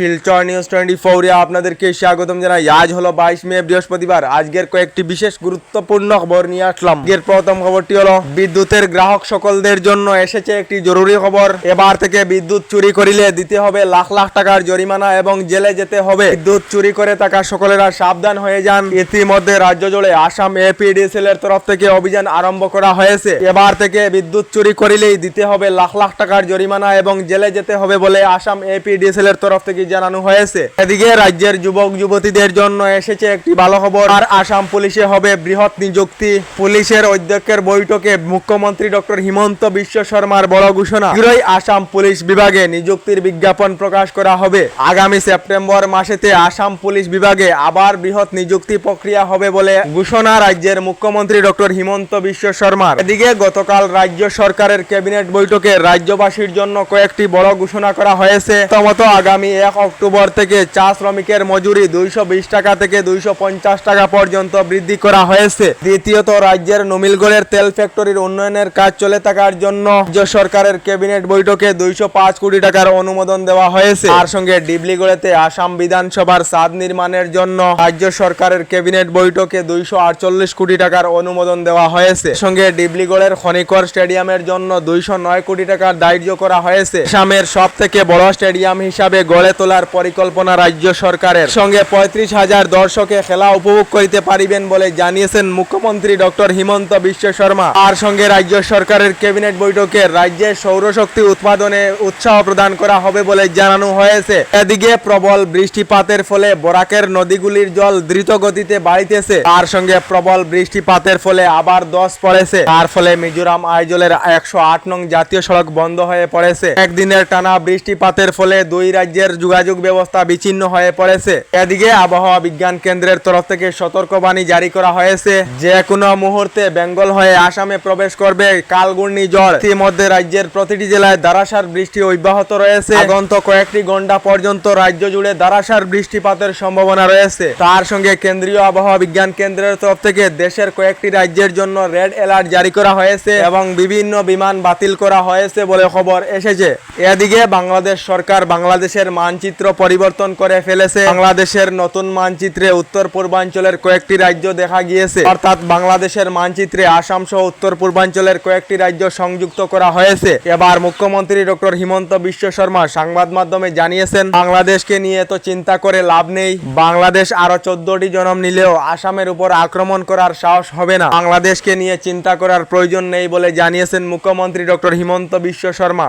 Silchar news twenty ফোরে আপনাদেরকে স্বাগতম জানাই। আজ হলো বাইশ মে, বৃহস্পতিবার। আজকের কয়েকটি বিশেষ গুরুত্বপূর্ণ খবর নিয়ে আসলাম। আজকের প্রথম খবরটি হলো, বিদ্যুতের গ্রাহক সকলদের জন্য এসেছে একটি জরুরি খবর। এবার থেকে বিদ্যুৎ চুরি করিলে দিতে হবে লাখ লাখ টাকার জরিমানা এবং জেলে যেতে হবে। বিদ্যুৎ চুরি করে থাকা সকলেরা সাবধান হয়ে যান। ইতিমধ্যে রাজ্য জুড়ে আসাম এপিডিসিএল এর তরফ থেকে অভিযান আরম্ভ করা হয়েছে। এবার থেকে বিদ্যুৎ চুরি করিলেই দিতে হবে লাখ লাখ টাকার জরিমানা এবং জেলে যেতে হবে বলে আসাম এপিডিসিএল এর তরফ থেকে জানানো হয়েছে। এদিকে রাজ্যের যুবক, যুবতীদের জন্য এসেছে একটি ভালো খবর। আর আসাম পুলিশে হবে বৃহৎ নিযুক্তি। পুলিশের অধ্যক্ষের বৈঠকে মুখ্যমন্ত্রী ডক্টর হিমন্ত বিশ্ব শর্মার বড় ঘোষণা। শীঘ্রই আসাম পুলিশ বিভাগে নিযুক্তির বিজ্ঞাপন প্রকাশ করা হবে। আগামী সেপ্টেম্বর মাসেতে আসাম পুলিশ বিভাগে আবার বৃহৎ নিযুক্তি প্রক্রিয়া হবে বলে ঘোষণা রাজ্যের মুখ্যমন্ত্রী ডক্টর হিমন্ত বিশ্ব শর্মার। এদিকে গতকাল রাজ্য সরকারের ক্যাবিনেট বৈঠকে রাজ্যবাসীর জন্য কয়েকটি বড় ঘোষণা করা হয়েছে। প্রথমত আগামী এক অক্টোবর থেকে চা শ্রমিকের মজুরি দুইশো বিশ টাকা থেকে দুইশো পঞ্চাশ টাকা পর্যন্ত বৃদ্ধি করা হয়েছে। দ্বিতীয়ত, রাজ্যের নমিলগড়ের তেল ফ্যাক্টরির উন্নয়নের কাজ চলে থাকার জন্য রাজ্য সরকারের ক্যাবিনেট বৈঠকে দুইশো পাঁচ কোটি টাকার অনুমোদন দেওয়া হয়েছে। তার সঙ্গে ডিবলিগড়েতে আসাম বিধানসভার সাদ নির্মাণের জন্য রাজ্য সরকারের ক্যাবিনেট বৈঠকে দুইশো আটচল্লিশ কোটি টাকার অনুমোদন দেওয়া হয়েছে। সঙ্গে ডিবলিগড়ের খনিকর স্টেডিয়ামের জন্য দুইশো নয় কোটি টাকার দায়িত্ব করা হয়েছে। আসামের সব থেকে বড় স্টেডিয়াম হিসাবে গড়ে তোলার পরিকল্পনা রাজ্য সরকারের। সঙ্গে পঁয়ত্রিশ হাজার দর্শকে খেলা উপভোগ করিতে পারিবেন বলে জানিয়েছেন মুখ্যমন্ত্রী ডক্টর হিমন্ত বিশ্ব শর্মা। আর সঙ্গে রাজ্য সরকারের ক্যাবিনেট বৈঠকে রাজ্যে সৌরশক্তি উৎপাদনে উৎসাহ প্রদান করা হবে বলে জানানো হয়েছে। এদিকে প্রবল বৃষ্টিপাতের ফলে বরাকের নদীগুলির জল দ্রুত গতিতে বাড়িতেছে। তার সঙ্গে প্রবল বৃষ্টিপাতের ফলে আবার দশ পড়েছে। তার ফলে মিজোরাম আইজলের একশো আট নং জাতীয় সড়ক বন্ধ হয়ে পড়েছে। একদিনের টানা বৃষ্টিপাতের ফলে দুই রাজ্যের যোগাযোগ ব্যবস্থা বিচ্ছিন্ন হয়ে পড়েছে। এদিকে আবহাওয়া বিজ্ঞান কেন্দ্রের তরফ থেকে সতর্কবাণী জারি করা হয়েছে। যে কোনো মুহূর্তে বেঙ্গল হয়ে আসামে প্রবেশ করবে কালগুর্নি ঝড় ইতিমধ্যে রাজ্যের প্রতিটি জেলায় ধারাসার বৃষ্টি অব্যাহত রয়েছে। আগন্ত কয়েকটি ঘণ্টা পর্যন্ত রাজ্য জুড়ে ধারাসার বৃষ্টিপাতের সম্ভাবনা রয়েছে। তার সঙ্গে কেন্দ্রীয় আবহাওয়া বিজ্ঞান কেন্দ্রের তরফ থেকে দেশের কয়েকটি রাজ্যের জন্য রেড অ্যালার্ট জারি করা হয়েছে এবং বিভিন্ন বিমান বাতিল করা হয়েছে বলে খবর এসেছে। এদিকে বাংলাদেশ সরকার বাংলাদেশের মানচিত্র পরিবর্তন করে ফেলেছে। বাংলাদেশের নতুন মানচিত্রে উত্তর পূর্বাঞ্চলের কয়েকটি রাজ্য দেখা গিয়েছে। অর্থাৎ বাংলাদেশের মানচিত্রে আসাম সহ উত্তর পূর্বাঞ্চলের কয়েকটি রাজ্য সংযুক্ত করা হয়েছে। এবার মুখ্যমন্ত্রী ডক্টর হিমন্ত বিশ্ব শর্মা সংবাদ মাধ্যমে জানিয়েছেন, বাংলাদেশকে নিয়ে তো চিন্তা করে লাভ নেই। বাংলাদেশ আরও চোদ্দটি জনম নিলেও আসামের উপর আক্রমণ করার সাহস হবে না। বাংলাদেশকে নিয়ে চিন্তা করার প্রয়োজন নেই বলে জানিয়েছেন মুখ্যমন্ত্রী ডক্টর হিমন্ত বিশ্ব শর্মা।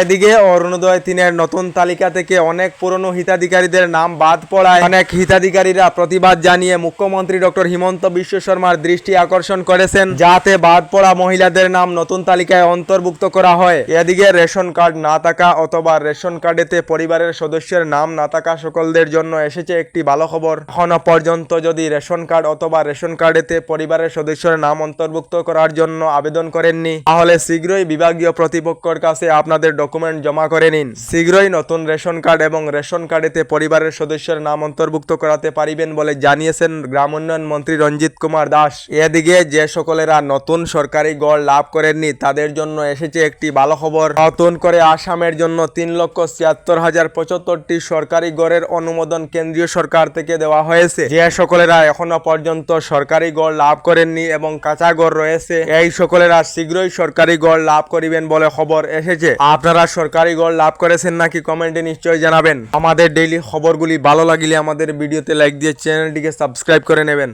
এদিকে অরুণোদয় তিনের নতুন তালিকা থেকে অনেক পুরনো হিতাধিকারীদের নাম বাদ পড়ায় অনেক হিতাধিকারীরা প্রতিবাদ জানিয়ে মুখ্যমন্ত্রী ডক্টর হিমন্ত বিশ্ব শর্মার দৃষ্টি আকর্ষণ করেছেন। যাতে বাদ পড়া মহিলাদের নাম নতুন তালিকায় অন্তর্ভুক্ত করা হয়। এদিকে রেশন কার্ড না থাকা অথবা রেশন কার্ডেতে পরিবারের সদস্যের নাম না থাকা সকলদের জন্য এসেছে একটি ভালো খবর। এখনও পর্যন্ত যদি রেশন কার্ড অথবা রেশন কার্ডেতে পরিবারের সদস্যের নাম অন্তর্ভুক্ত করার জন্য আবেদন করেননি, তাহলে শীঘ্রই বিভাগীয় প্রতিপক্ষের কাছে আপনাদের ডকুমেন্ট জমা করে নিন। শীঘ্রই নতুন রেশন কার্ড এবং রেশন কার্ডেতে পরিবারের সদস্যের নাম অন্তর্ভুক্ত করাতে পারিবেন বলে জানিয়েছেন গ্রাম উন্নয়ন মন্ত্রী রঞ্জিত কুমার দাস। এদিকে যে সকলেরা নতুন সরকারি গড় লাভ করেননি, তাদের জন্য এসেছে একটি ভালো খবর। নতুন করে আসামের জন্য তিন লক্ষ ছিয়াত্তর হাজার পঁচাত্তরটি সরকারি গড়ের অনুমোদন কেন্দ্রীয় সরকার থেকে দেওয়া হয়েছে। যে সকলেরা এখনও পর্যন্ত সরকারি গড় লাভ করেননি এবং কাঁচা গড় রয়েছে, এই সকলেরা শীঘ্রই সরকারি গড় লাভ করিবেন বলে খবর এসেছে। আপনারা সরকারি গড় লাভ করেছেন নাকি কমেন্টে নিশ্চয়ই জানাবেন। আমাদের ডেইলি খবরগুলি ভালো লাগলে আমাদের ভিডিওতে লাইক দিয়ে চ্যানেলটিকে সাবস্ক্রাইব করে নেবেন।